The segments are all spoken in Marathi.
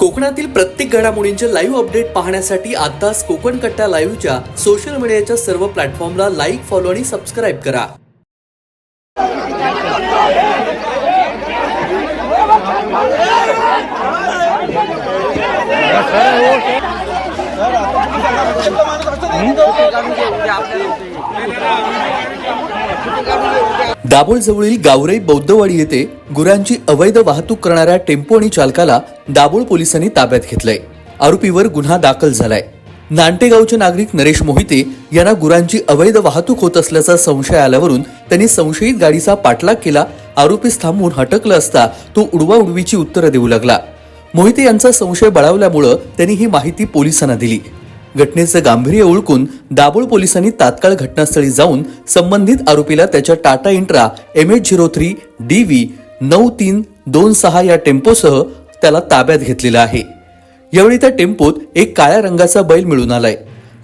कोकणातील प्रत्येक घडामोडींचे लाईव्ह अपडेट पाहण्यासाठी आताच कोकण कट्टा लाईव्हच्या सोशल मीडियाच्या सर्व प्लॅटफॉर्मला लाईक फॉलो आणि सबस्क्राईब करा. दाभोळजवळील गावरई बौद्धवाडी येथे गुरांची अवैध वाहतूक करणाऱ्या टेम्पो आणि चालकाला दाभोळ पोलिसांनी ताब्यात घेतलंय. आरोपीवर गुन्हा दाखल झालाय. नांटेगावचे नागरिक नरेश मोहिते यांना गुरांची अवैध वाहतूक होत असल्याचा संशय आल्यावरून त्यांनी संशयित गाडीचा पाठलाग केला आरोपीस थांबवून हटकलं असता तो उडवाउडवीची उत्तरं देऊ लागला. मोहिते यांचा संशय बळावल्यामुळं त्यांनी ही माहिती पोलिसांना दिली. घटनेचं गांभीर्य ओळखून दाभोळ पोलिसांनी तात्काळ घटनास्थळी जाऊन संबंधित आरोपीला त्याच्या Tata intra M H zero three D V नऊ तीन दोन सहा या टेम्पोसह त्याला ताब्यात घेतलेला आहे. यावेळी त्या टेम्पोत एक काळ्या रंगाचा बैल मिळून आलाय.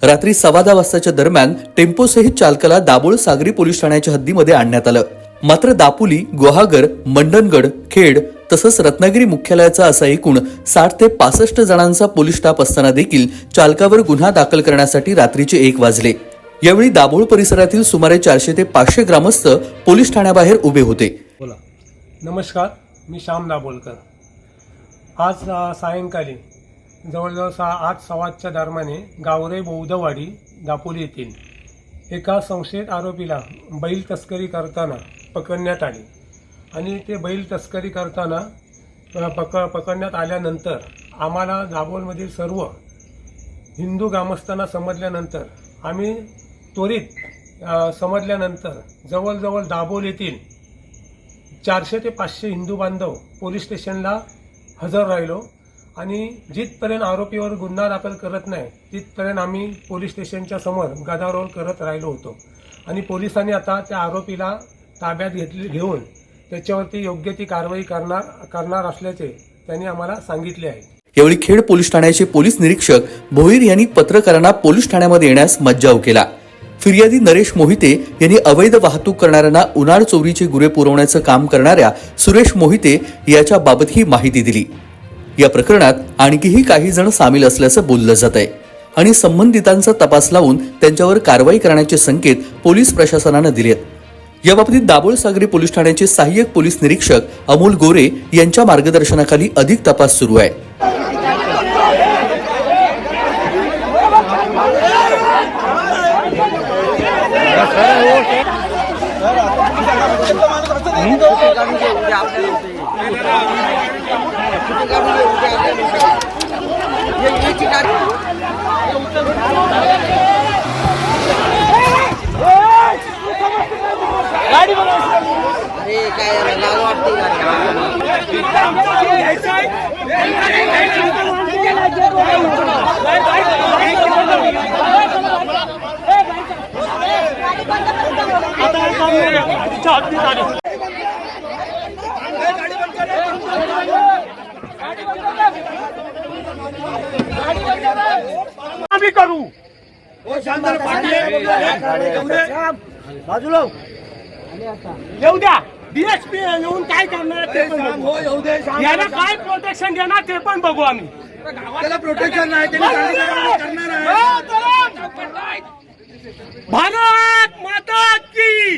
रात्री सव्वा दहा वाजताच्या दरम्यान टेम्पोसहित चालकाला दाभोळ सागरी पोलीस ठाण्याच्या हद्दीमध्ये आणण्यात आलं. मात्र दापोली गुहागर मंडणगड खेड तसंच रत्नागिरी मुख्यालयाचा असा एकूण साठ ते पासष्ट जणांचा पोलीस स्टाफ असताना देखील चालकावर गुन्हा दाखल करण्यासाठी रात्रीचे एक वाजले. यावेळी दाभोळ परिसरातील सुमारे चारशे ते पाचशे ग्रामस्थ पोलीस ठाण्याबाहेर उभे होते. बोला. नमस्कार मी श्याम दाभोलकर. आज सायंकाळी सायंकाली जवळजवळ सहा आठ सव्वाच्या दरम्याने गावरे बौद्धवाडी दापोली येथील एका संशयित आरोपीला बैल तस्करी करताना पकडण्यात आली. आणि ते बैल तस्करी करताना पक पकडण्यात आल्यानंतर आम्हाला दाभोलमधील सर्व हिंदू ग्रामस्थांना समजल्यानंतर आम्ही त्वरित समजल्यानंतर जवळजवळ दाभोल येथील चारशे ते पाचशे हिंदू बांधव पोलीस स्टेशनला हजर राहिलो. आणि जिथपर्यंत आरोपीवर गुन्हा दाखल करत नाही तिथपर्यंत आम्ही पोलीस स्टेशनच्या समोर गदारोळ करत राहिलो होतो. आणि पोलिसांनी आता त्या आरोपीला ताब्यात घेतली घेऊन त्याच्यावरती योग्य ती कारवाई करणार करणार असल्याचे त्यांनी आम्हाला सांगितले आहे. यावेळी खेड पोलीस ठाण्याचे पोलीस निरीक्षक भोईर यांनी पत्रकारांना पोलीस ठाण्यामध्ये येण्यास मज्जाव केला. फिर्यादी नरेश मोहिते यांनी अवैध वाहतूक करणाऱ्यांना उन्हाळ चोरीचे गुरे पुरवण्याचं काम करणाऱ्या सुरेश मोहिते याच्या बाबत ही माहिती दिली. या प्रकरणात आणखीही काही जण सामील असल्याचं बोललं जात आहे आणि संबंधितांचा तपास लावून त्यांच्यावर कारवाई करण्याचे संकेत पोलीस प्रशासनानं दिलेत. याबाबतीत दाभोळ सागरी पोलीस ठाण्याचे सहाय्यक पोलीस निरीक्षक अमोल गोरे यांच्या मार्गदर्शनाखाली अधिक तपास सुरू आहे. अरे काय लाज वाटते गाडी आम्ही करू. बाजूला. येऊ द्या. डीएसपी येऊन काय करणार ते पण बघू. याला काय प्रोटेक्शन देणार ते पण बघू आम्ही. त्याला प्रोटेक्शन नाही त्यांनी सांगितलं करणार आहे. भारत माता की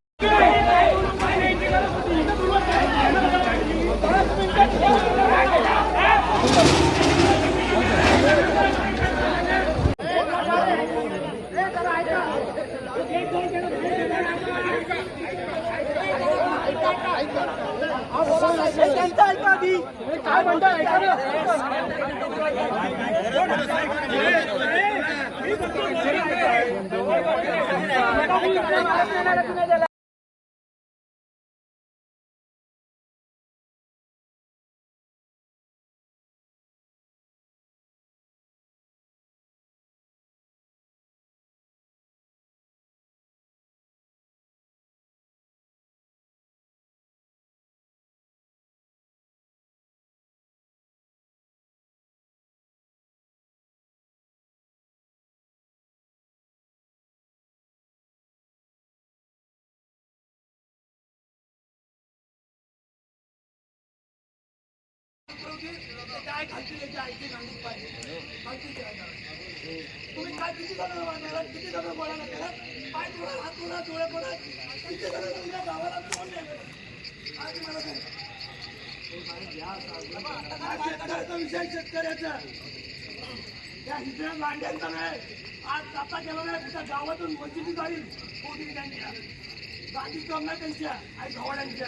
काय म्हणता? ऐका काय खालची त्याची आईची नांदी पाहिजे खालची काय करायचं? तुम्ही काय किती जण वाढणार किती जण बोलायला त्याला पाय तोडा हात तोडा डोळे तोडा किती जण तुमच्या गावाला तोडले काय तुम्हाला काय शेतकऱ्याचा विषय शेतकऱ्याचा त्या हिजऱ्या लांड्यांचा नाही आज आता केला नाही तुझ्या गावातून वंचित जाईल कोणी त्यांच्या गांधी कम नाही त्यांच्या आई गव्हाड्यांच्या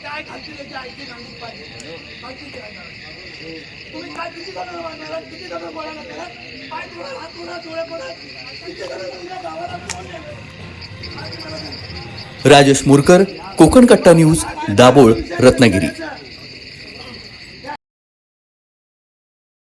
काय पाहिजे काय तुम्ही काय किती जण वाढणार किती जण बोलायला पाय हात डोळे किती जण तुमच्या गावाला राजेश मुरकर कोकण कट्टा न्यूज दाभोळ रत्नागिरी.